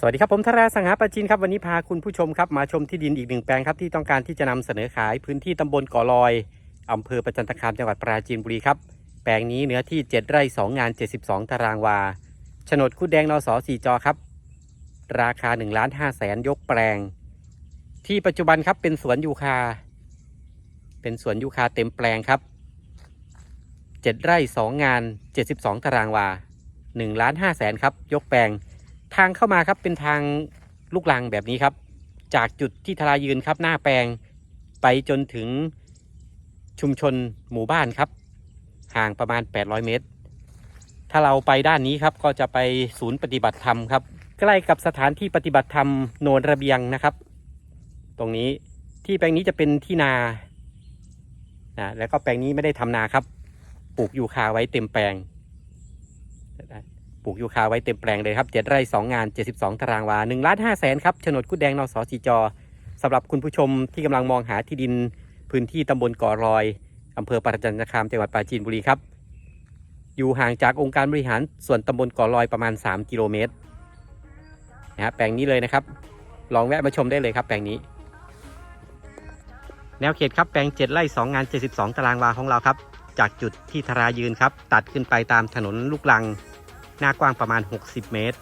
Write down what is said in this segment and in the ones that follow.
สวัสดีครับผมธราสังหาปราจินครับวันนี้พาคุณผู้ชมครับมาชมที่ดินอีกหนึ่งแปลงครับที่ต้องการที่จะนำเสนอขายพื้นที่ตำบลก่อลอยอำเภอประจันตคามจังหวัดปราจีนบุรีครับแปลงนี้เนื้อที่ 7 ไร่2งาน 72 ตารางวาโฉนดคุดแดงนสสีจอครับ ราคา1ล้าน5แสนยกแปลง ที่ปัจจุบันครับเป็นสวนยูคา เป็นสวนยูคาเต็มแปลงครับ7ไร่2งาน 72 ตารางวา1ล้าน5แสนครับยกแปลง ทางเข้ามาครับเป็นทางลูกลังแบบนี้ครับ จากจุดที่ทลายืนครับหน้าแปลงไปจนถึงชุมชนหมู่บ้านครับ ห่างประมาณ 800 เมตร ถ้าเราไปด้านนี้ครับก็จะไปศูนย์ปฏิบัติธรรมครับ ใกล้กับสถานที่ปฏิบัติธรรมโนนระเบียงนะครับ ตรงนี้ที่แปลงนี้จะเป็นที่นานะแล้วก็แปลงนี้ไม่ได้ทำนาครับ ปลูกยูคาไว้เต็มแปลง ปลูกยูคาไว้เต็มแปลงเลยครับเจ็ดไร่สองงาน 72 ตารางวา1ล้าน5แสนครับโฉนดกุดแดงนสจีจอสำหรับคุณผู้ชมที่กำลังมองหาที่ดินพื้นที่ตำบลก่อรอยอำเภอปราจันตคามจังหวัดปราจีนบุรีครับ อยู่ห่างจากองค์การบริหารส่วนตำบลก่อรอยประมาณ 3 กิโลเมตรนะฮะแปลงนี้เลยนะครับ ลองแวะมาชมได้เลยครับ แปลงนี้ แนวเขตครับแปลง 7 ไร่ 2 งาน 72 ตารางวาของเราครับ จากจุดที่ทรายืนครับ ตัดขึ้นไปตามถนนลูกลัง หน้ากว้างประมาณ 60 เมตร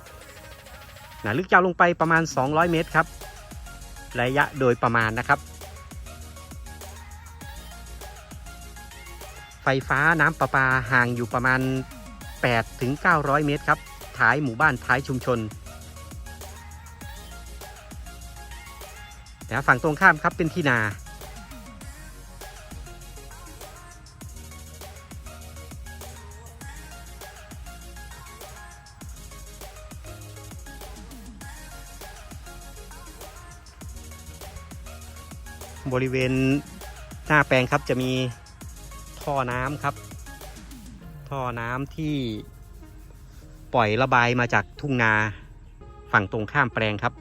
หนาลึกยาวลงไปประมาณ 200 เมตรครับ ระยะโดยประมาณนะครับ ไฟฟ้าน้ำประปาห่างอยู่ประมาณ 8 ถึง 900 เมตรครับ ท้ายหมู่บ้านท้ายชุมชนแต่ฝั่งตรงข้ามครับเป็นที่นา บริเวณหน้าแปลงครับจะมีท่อน้ำครับ ท่อน้ำที่ปล่อยระบายมาจากทุ่งนาฝั่งตรงข้ามแปลงครับ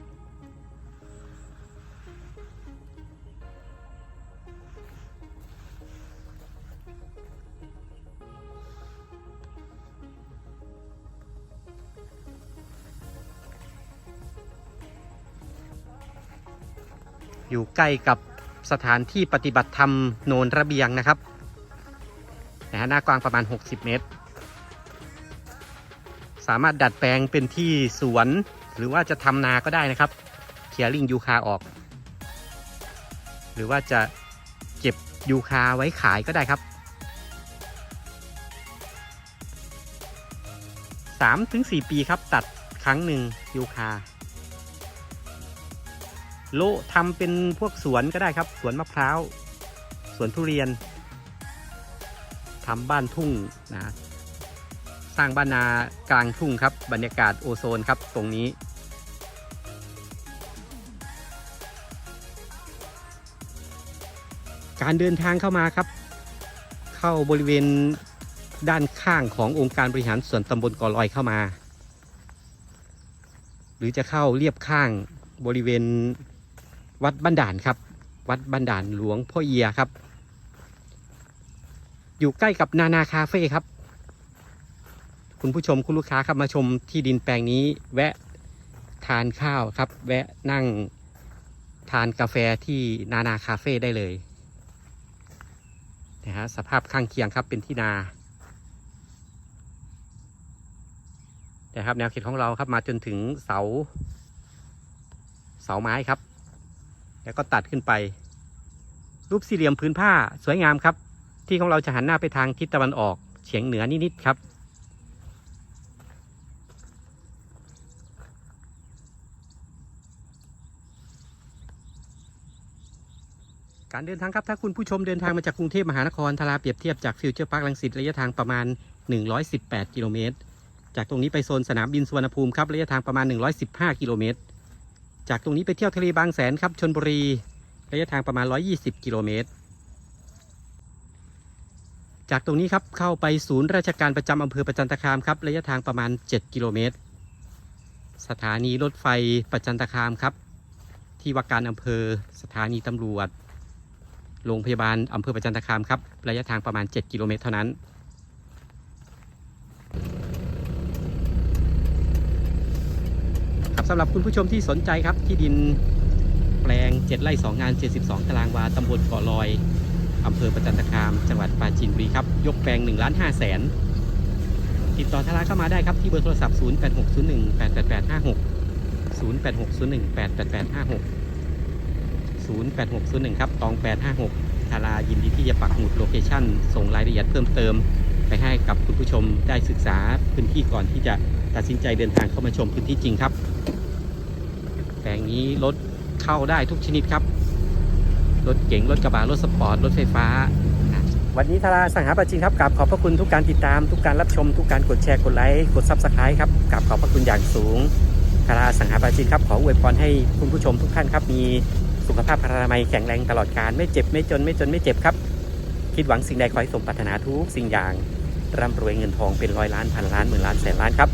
อยู่ใกล้กับ สถานที่ปฏิบัติธรรมโนนระเบียงนะครับนะฮะหน้ากว้างประมาณ 60 เมตร สามารถดัดแปลงเป็นที่สวน หรือว่าจะทำนาก็ได้นะครับเคลียร์ลิงยูคาออก หรือว่าจะเก็บยูคาไว้ขายก็ได้ครับ3-4 ปีครับตัดครั้งหนึ่งยูคา โลทำเป็นพวกสวนก็ได้ครับ สวนมะพร้าว สวนทุเรียนทำบ้านทุ่งนะสร้างบ้านนากลางทุ่งครับ บรรยากาศโอโซนครับตรงนี้ การเดินทางเข้ามาครับ เข้าบริเวณด้านข้างขององค์การบริหารส่วนตำบลกอลอยเข้ามา หรือจะเข้าเรียบข้างบริเวณ วัดบ้านด่านครับ วัดบ้านด่านหลวงพ่อเอียครับ อยู่ใกล้กับนานาคาเฟ่ครับ คุณผู้ชมคุณลูกค้าครับมาชมที่ดินแปลงนี้ แวะทานข้าวครับ แวะนั่งทานกาแฟที่นานาคาเฟ่ได้เลยนะฮะสภาพข้างเคียงครับเป็นที่นานะครับแนวเขตของเราครับมาจนถึงเสา เสาไม้ครับ แล้วก็ตัดขึ้นไป รูปสี่เหลี่ยมพื้นผ้าสวยงามครับ ที่ของเราจะหันหน้าไปทางทิศตะวันออกเฉียงเหนือนิดๆครับการเดินทางครับ ถ้าคุณผู้ชมเดินทางมาจากกรุงเทพมหานครทาราเปรียบเทียบจากฟิวเจอร์พาร์คลังสิตระยะทางประมาณ 118 กิโลเมตร จากตรงนี้ไปโซนสนามบินสุวรรณภูมิครับระยะทางประมาณ 115 กิโลเมตร จากตรงนี้ไปเที่ยวทะเลบางแสนครับชนบุรีระยะทางประมาณ 120 กิโลเมตร จากตรงนี้ครับเข้าไปศูนย์ราชการประจำอำเภอประจันตคามครับระยะทางประมาณ 7 กิโลเมตร สถานีรถไฟประจันตคามครับ ที่ว่าการอำเภอสถานีตำรวจ โรงพยาบาลอำเภอประจันตคามครับระยะทางประมาณ 7 กิโลเมตรเท่านั้น ครับสำหรับคุณผู้ชมที่สนใจครับที่ดินแปลง 7 ไร่ 2 งาน 72 ตารางวาตำบลเกาะลอยอำเภอประจันตคาม จังหวัดปราจีนบุรีครับ ยกแปลง1ล้าน5แสนติดต่อทาราเข้ามาได้ครับ ที่เบอร์โทรศัพท์ 08601 88856 08601 88856 08601ครับตอง 856ทารายินดีที่จะปักหมุดโลเคชั่น ส่งรายละเอียดเพิ่มเติม ไปให้กับคุณผู้ชมได้ศึกษาพื้นที่ก่อนที่จะตัดสินใจเดินทางเข้ามาชมพื้นที่จริงครับ ลงนี้รถเข้าได้ทุกชนิดครับ รถเก๋งรถกระบะรถสปอร์ตรถไฟฟ้า วันนี้ทาราสังหาปราจินครับกราบขอบพระคุณทุกการติดตามทุกการรับชม ทุกการกดแชร์กดไลค์กดซับสไครต์ครับกราบขอบพระคุณอย่างสูงทาราสังหาปราจินครับขออวยพรให้คุณผู้ชมทุกท่านครับมีสุขภาพพลามัยแข็งแรงตลอดการไม่เจ็บไม่จนไม่จนไม่เจ็บครับ คิดหวังสิ่งใดขอให้สมปรารถนาทุกสิ่งอย่างร่ำรวยเงินทองเป็นร้อยล้านพันล้านหมื่นล้านแสนล้านครับ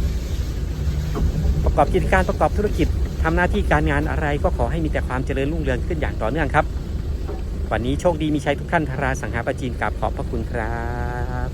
ประกอบกิจการประกอบธุรกิจ ทำหน้าที่การงานอะไรก็ขอให้มีแต่ความเจริญรุ่งเรืองขึ้นอย่างต่อเนื่องครับ วันนี้โชคดีมีชัยทุกท่านทาราสังหาปราจีนกับขอบพระคุณครับ